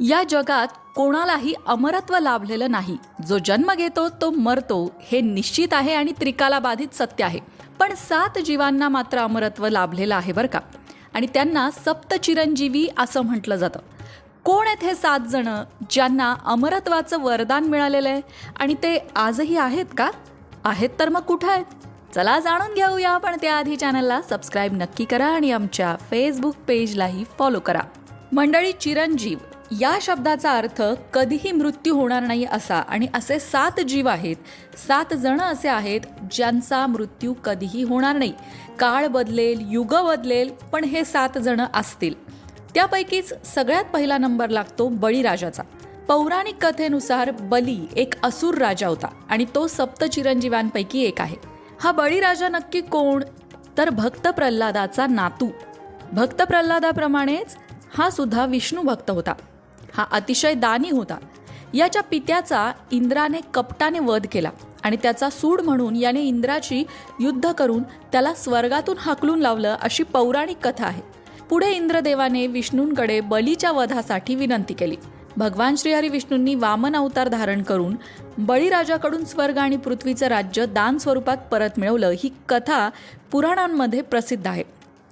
या जगात कोणालाही अमरत्व लाभलेलं नाही. जो जन्म घेतो तो मरतो हे निश्चित आहे आणि त्रिकाला बाधित सत्य आहे. पण सात जीवांना मात्र अमरत्व लाभलेलं आहे बरं का? आणि त्यांना सप्त चिरंजीवी असं म्हटलं जातं. कोण आहेत हे सात जण ज्यांना अमरत्वाचं वरदान मिळालेलं आहे? आणि ते आजही आहेत का? आहेत तर मग कुठं आहेत? चला जाणून घेऊया पण त्याआधी चॅनलला सबस्क्राईब नक्की करा आणि आमच्या फेसबुक पेजलाही फॉलो करा. मंडळी चिरंजीव या शब्दाचा अर्थ कधीही मृत्यू होणार नाही असा. आणि असे सात जीव आहेत. सात जण असे आहेत ज्यांचा मृत्यू कधीही होणार नाही. काळ बदलेल युग बदलेल पण हे सात जण असतील. त्यापैकीच सगळ्यात पहिला नंबर लागतो बळीराजाचा. पौराणिक कथेनुसार बली एक असुर राजा होता आणि तो सप्त चिरंजीवांपैकी एक आहे. हा बळीराजा नक्की कोण? तर भक्त प्रल्हादाचा नातू. भक्त प्रल्हादाप्रमाणेच हा सुद्धा विष्णू भक्त होता. हा अतिशय दानी होता. याच्या पित्याचा इंद्राने कपटाने वध केला आणि त्याचा सूड म्हणून याने इंद्राची युद्ध करून त्याला स्वर्गातून हाकलून लावलं अशी पौराणिक कथा आहे. पुढे इंद्रदेवाने विष्णूंकडे बलीच्या वधासाठी विनंती केली. भगवान श्रीहरी विष्णूंनी वामन अवतार धारण करून बळीराजाकडून स्वर्ग आणि पृथ्वीचं राज्य दान स्वरूपात परत मिळवलं ही कथा पुराणांमध्ये प्रसिद्ध आहे.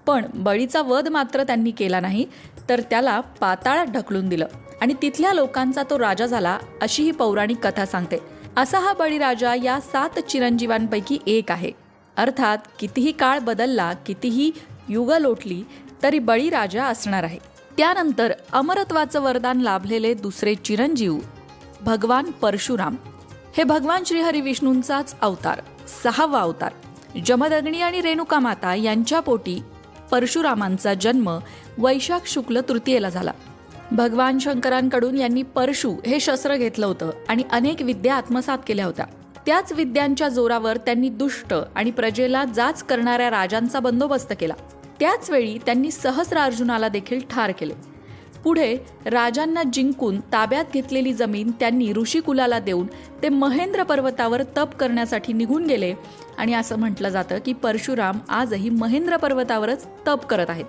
पण बळीचा वध मात्र त्यांनी केला नाही तर त्याला पाताळात ढकलून दिलं. आणि तिथल्या लोकांचा तो राजा झाला अशी ही पौराणिक कथा सांगते. असा हा बळीराजा या सात चिरंजीवांपैकी एक आहे. अर्थात कितीही काळ बदलला कितीही युग लोटली तरी बळीराजा असणार आहे. त्यानंतर अमरत्वाचं वरदान लाभलेले दुसरे चिरंजीव भगवान परशुराम. हे भगवान श्रीहरी विष्णूंचाच अवतार सहावा अवतार. जमदग्नी आणि रेणुका माता यांच्या पोटी परशुरामांचा जन्म वैशाख शुक्ल तृतीयेला झाला. भगवान शंकरांकडून यांनी परशु हे शस्त्र घेतलं होतं आणि अनेक विद्या आत्मसात केल्या होत्या. त्याच विद्यांच्या जोरावर त्यांनी दुष्ट आणि प्रजेला जाच करणाऱ्या राजांचा बंदोबस्त केला. त्याच वेळी त्यांनी सहस्रार्जुनाला देखील ठार केले. पुढे राजांना जिंकून ताब्यात घेतलेली जमीन त्यांनी ऋषिकुलाला देऊन ते महेंद्र पर्वतावर तप करण्यासाठी निघून गेले आणि असं म्हटलं जातं की परशुराम आजही महेंद्र पर्वतावरच तप करत आहेत.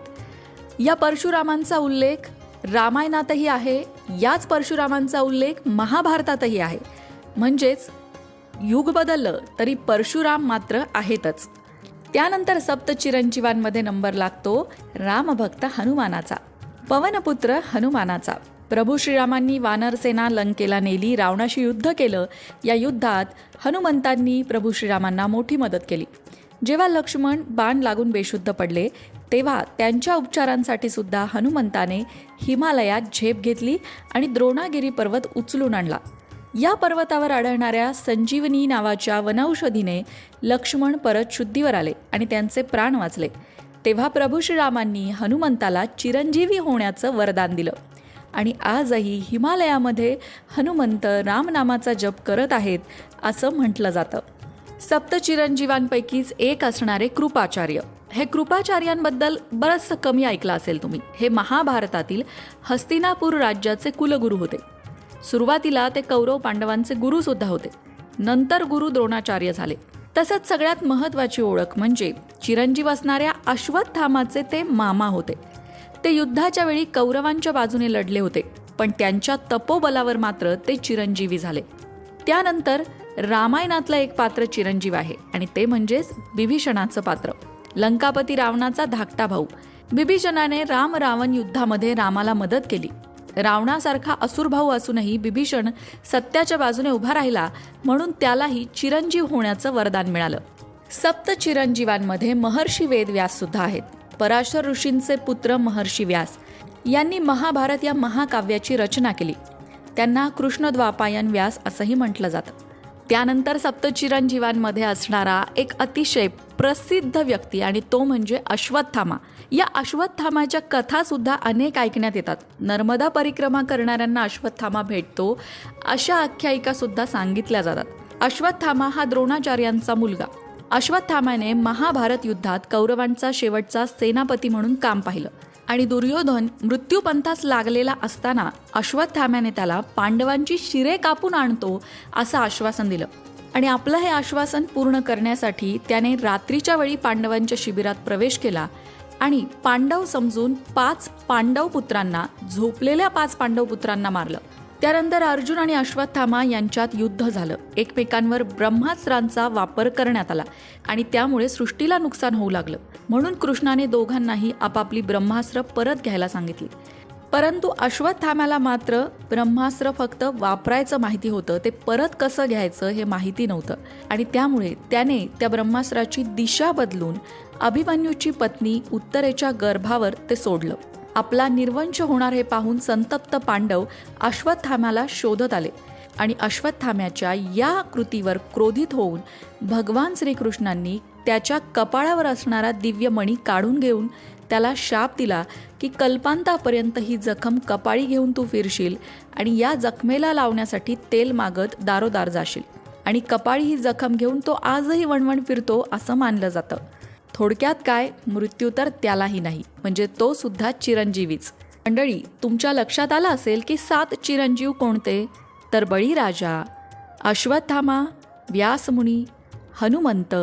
या परशुरामांचा उल्लेख रामायणातही आहे याच परशुरामांचा उल्लेख महाभारतातही आहे. म्हणजेच युग बदललं तरी परशुराम मात्र आहेतच. त्यानंतर सप्त चिरंजीवांमध्ये नंबर लागतो रामभक्त हनुमानाचा. पवनपुत्र हनुमानाचा. प्रभू श्रीरामांनी वानरसेना लंकेला नेली रावणाशी युद्ध केलं. या युद्धात हनुमंतांनी प्रभू श्रीरामांना मोठी मदत केली. जेव्हा लक्ष्मण बाण लागून बेशुद्ध पडले तेव्हा त्यांच्या उपचारांसाठी सुद्धा हनुमंताने हिमालयात झेप घेतली आणि द्रोणागिरी पर्वत उचलून आणला. या पर्वतावर आढळणाऱ्या संजीवनी नावाच्या वनौषधीने लक्ष्मण परत शुद्धीवर आले आणि त्यांचे प्राण वाचले. तेव्हा प्रभू श्रीरामांनी हनुमंताला चिरंजीवी होण्याचं वरदान दिलं. आणि आजही हिमालयामध्ये हनुमंत रामनामाचा जप करत आहेत असं म्हटलं जातं. सप्त चिरंजीवांपैकीच एक असणारे कृपाचार्य. हे कृपाचार्यांबद्दल बरंचसं कमी ऐकलं असेल तुम्ही. हे महाभारतातील हस्तिनापूर राज्याचे कुलगुरू होते. सुरुवातीला ते कौरव पांडवांचे गुरुसुद्धा होते. नंतर गुरु द्रोणाचार्य झाले. तसंच सगळ्यात महत्वाची ओळख म्हणजे चिरंजीव असणाऱ्या अश्वत्थामाचे ते मामा होते. ते युद्धाच्या वेळी कौरवांच्या बाजूने लढले होते पण त्यांच्या तपोबलावर मात्र ते चिरंजीवी झाले. त्यानंतर रामायणातलं एक पात्र चिरंजीव आहे आणि ते म्हणजेच बिभीषणाचं पात्र. लंकापती रावणाचा धाकटा भाऊ. बिभीषणाने राम रावण युद्धामध्ये रामाला मदत केली. रावणासारखा असुर भाऊ असूनही बिभीषण सत्याच्या बाजूने उभा राहिला म्हणून त्यालाही चिरंजीव होण्याचं वरदान मिळालं. सप्त चिरंजीवांमध्ये महर्षी वेदव्यास सुद्धा आहेत. पराशर ऋषींचे पुत्र महर्षी व्यास. यांनी महाभारत या महाकाव्याची रचना केली. त्यांना कृष्णद्वापायन व्यास असंही म्हटलं जातं. त्यानंतर सप्तचिरंजीवांमध्ये असणारा एक अतिशय प्रसिद्ध व्यक्ती आणि तो म्हणजे अश्वत्थामा. या अश्वत्थामाच्या कथासुद्धा अनेक ऐकण्यात येतात. नर्मदा परिक्रमा करणाऱ्यांना अश्वत्थामा भेटतो अशा आख्यायिकासुद्धा सांगितल्या जातात. अश्वत्थामा हा द्रोणाचार्यांचा मुलगा. अश्वत्थामाने महाभारत युद्धात कौरवांचा शेवटचा सेनापती म्हणून काम पाहिलं. आणि दुर्योधन मृत्यूपंथास लागलेला असताना अश्वत्थाम्याने त्याला पांडवांची शिरे कापून आणतो असं आश्वासन दिलं. आणि आपलं हे आश्वासन पूर्ण करण्यासाठी त्याने रात्रीच्या वेळी पांडवांच्या शिबिरात प्रवेश केला आणि पांडव समजून पाच पांडव पुत्रांना झोपलेल्या पाच पांडव पुत्रांना मारलं. त्यानंतर अर्जुन आणि अश्वत्थामा यांच्यात युद्ध झालं. एकमेकांवर ब्रह्मास्त्रांचा वापर करण्यात आला आणि त्यामुळे सृष्टीला नुकसान होऊ लागलं. म्हणून कृष्णाने दोघांनाही आपापली ब्रह्मास्त्र परत घ्यायला सांगितली. परंतु अश्वत्थाम्याला मात्र ब्रह्मास्त्र फक्त वापरायचं माहिती होतं. ते परत कसं घ्यायचं हे माहिती नव्हतं. आणि त्यामुळे त्याने त्या ब्रह्मास्त्राची दिशा बदलून अभिमन्यूची पत्नी उत्तरेच्या गर्भावर ते सोडलं. आपला निर्वंश होणार हे पाहून संतप्त पांडव अश्वत्थाम्याला शोधत आले आणि अश्वत्थाम्याच्या या कृतीवर क्रोधित होऊन भगवान श्रीकृष्णांनी त्याच्या कपाळावर असणारा दिव्य मणी काढून घेऊन त्याला शाप दिला की कल्पांतापर्यंत ही जखम कपाळी घेऊन तू फिरशील आणि या जखमेला लावण्यासाठी तेल मागत दारोदार जाशील. आणि कपाळी ही जखम घेऊन तो आजही वणवण फिरतो असं मानलं जातं. थोडक्यात काय? मृत्यू तर त्यालाही नाही. म्हणजे तो सुद्धा चिरंजीवीच. मंडळी तुमच्या लक्षात आलं असेल की सात चिरंजीव कोणते? तर बळीराजा अश्वत्थामा व्यासमुनी हनुमंत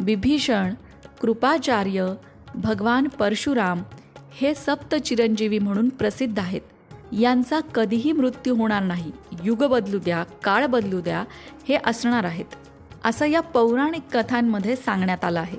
बिभीषण कृपाचार्य भगवान परशुराम हे सप्त चिरंजीवी म्हणून प्रसिद्ध आहेत. यांचा कधीही मृत्यू होणार नाही. युग बदलू द्या काळ बदलू द्या हे असणार आहेत. असं या पौराणिक कथांमध्ये सांगण्यात आलं आहे.